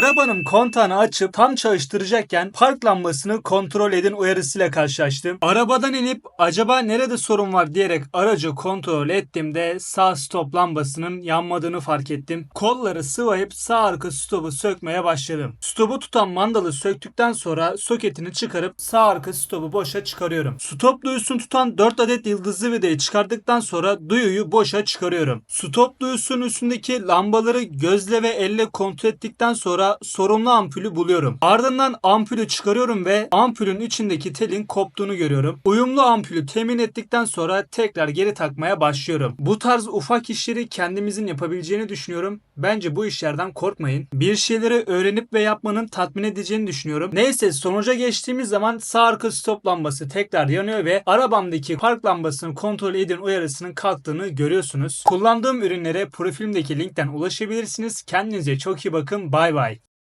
Arabanın kontağını açıp tam çalıştıracakken park lambasını kontrol edin uyarısıyla karşılaştım. Arabadan inip acaba nerede sorun var diyerek aracı kontrol ettiğimde sağ stop lambasının yanmadığını fark ettim. Kolları sıvayıp sağ arka stopu sökmeye başladım. Stopu tutan mandalı söktükten sonra soketini çıkarıp sağ arka stopu boşa çıkarıyorum. Stop duyusunu tutan 4 adet yıldızlı vidayı çıkardıktan sonra duyuyu boşa çıkarıyorum. Stop duyusunun üstündeki lambaları gözle ve elle kontrol ettikten sonra sorunlu ampulü buluyorum. Ardından ampulü çıkarıyorum ve ampulün içindeki telin koptuğunu görüyorum. Uyumlu ampulü temin ettikten sonra tekrar geri takmaya başlıyorum. Bu tarz ufak işleri kendimizin yapabileceğini düşünüyorum. Bence bu işlerden korkmayın. Bir şeyleri öğrenip ve yapmanın tatmin edeceğini düşünüyorum. Neyse sonuca geçtiğimiz zaman sağ arka stop lambası tekrar yanıyor ve arabamdaki park lambasını kontrol edin uyarısının kalktığını görüyorsunuz. Kullandığım ürünlere profilimdeki linkten ulaşabilirsiniz. Kendinize çok iyi bakın. Bay bay.